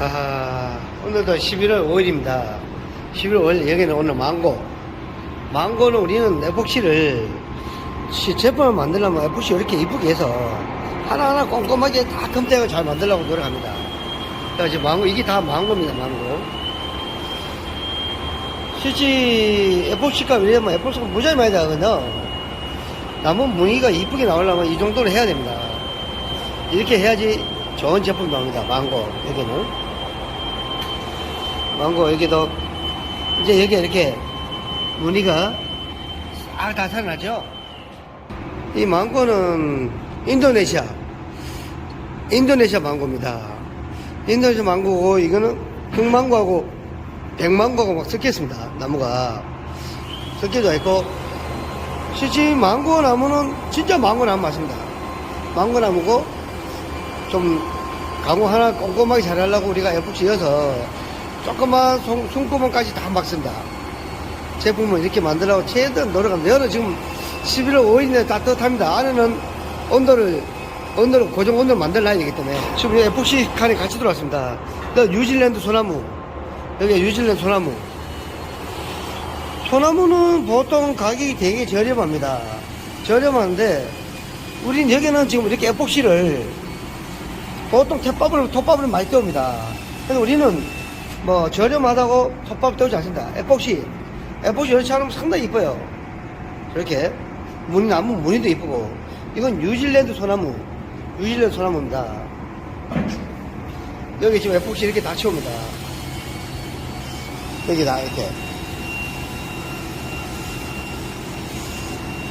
아, 오늘도 11월 5일입니다. 11월 5일 여기는 오늘 망고. 망고는 우리는 에폭시를 시- 제품을 만들려면 에폭시 이렇게 이쁘게 해서 하나하나 꼼꼼하게 다 컴택을 잘 만들려고 노력합니다. 그래서 망고, 이게 다 망고입니다, 망고. 실제 에폭시값 이러면 에폭시가 무지하게 많이 나거든요. 나무 무늬가 이쁘게 나오려면 이 정도는 해야 됩니다. 이렇게 해야지 좋은 제품이 나옵니다. 망고, 여기는. 망고, 여기도, 이제 여기 이렇게 무늬가 싹 다 살아나죠? 이 망고는 인도네시아, 인도네시아 망고입니다. 인도네시아 망고고, 이거는 흑망고하고 백망고하고 막 섞여 있습니다. 나무가. 섞여져 있고, 실제 망고 나무는 진짜 망고 나무 맞습니다. 망고 나무고, 좀 강호 하나 꼼꼼하게 잘하려고 우리가 에폭시 이어서 조그만 손, 손구멍까지 다 막습니다. 제품을 이렇게 만들려고 최대한 노력합니다. 여는 지금 11월 5일인데 따뜻합니다. 안에는 온도를 온도를 고정 온도를 만들어야 되기 때문에 지금 이 에폭시 칸이 같이 들어왔습니다. 또 뉴질랜드 소나무 여기 뉴질랜드 소나무 소나무는 보통 가격이 되게 저렴합니다. 저렴한데 우린 여기는 지금 이렇게 에폭시를 보통 탭밥을 톱밥을 많이 떼옵니다. 근데 우리는 뭐 저렴하다고 톱밥 떼우지 않습니다. 에폭시 에폭시 이렇게 하면 상당히 이뻐요. 저렇게 무늬 나무 무늬도 이쁘고 이건 뉴질랜드 소나무 뉴질랜드 소나무입니다. 여기 지금 에폭시 이렇게 다 치웁니다. 여기 다 이렇게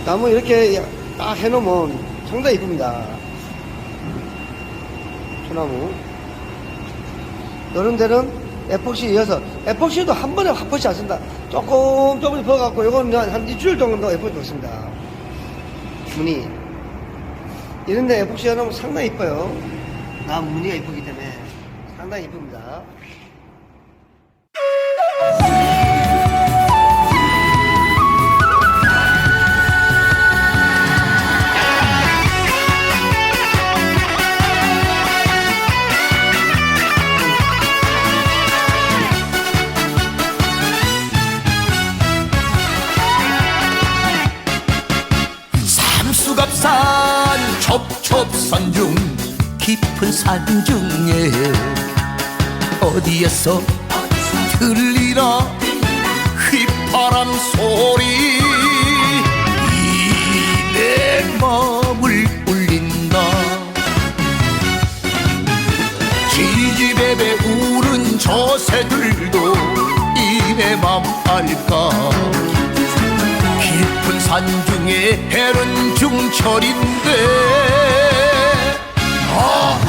나무 이렇게 딱 해놓으면 상당히 이쁩니다. 소나무. 이런 데는 에폭시 이어서, 에폭시도 한 번에 합하지 않습니다. 조금 조금 버갖고, 요건 한 일주일 정도 에폭시 넣습니다. 무늬. 이런데 에폭시 하면 상당히 이뻐요. 나 무늬가 이쁘기 때문에 상당히 이쁩니다. 산중 깊은 산 중에 어디에서 들리나 휘파람 소리. 이내 마음을 울린다. 지지배배 우는 저 새들도 이내 맘 알까? 깊은 산 중에 해른 중철인데 Oh!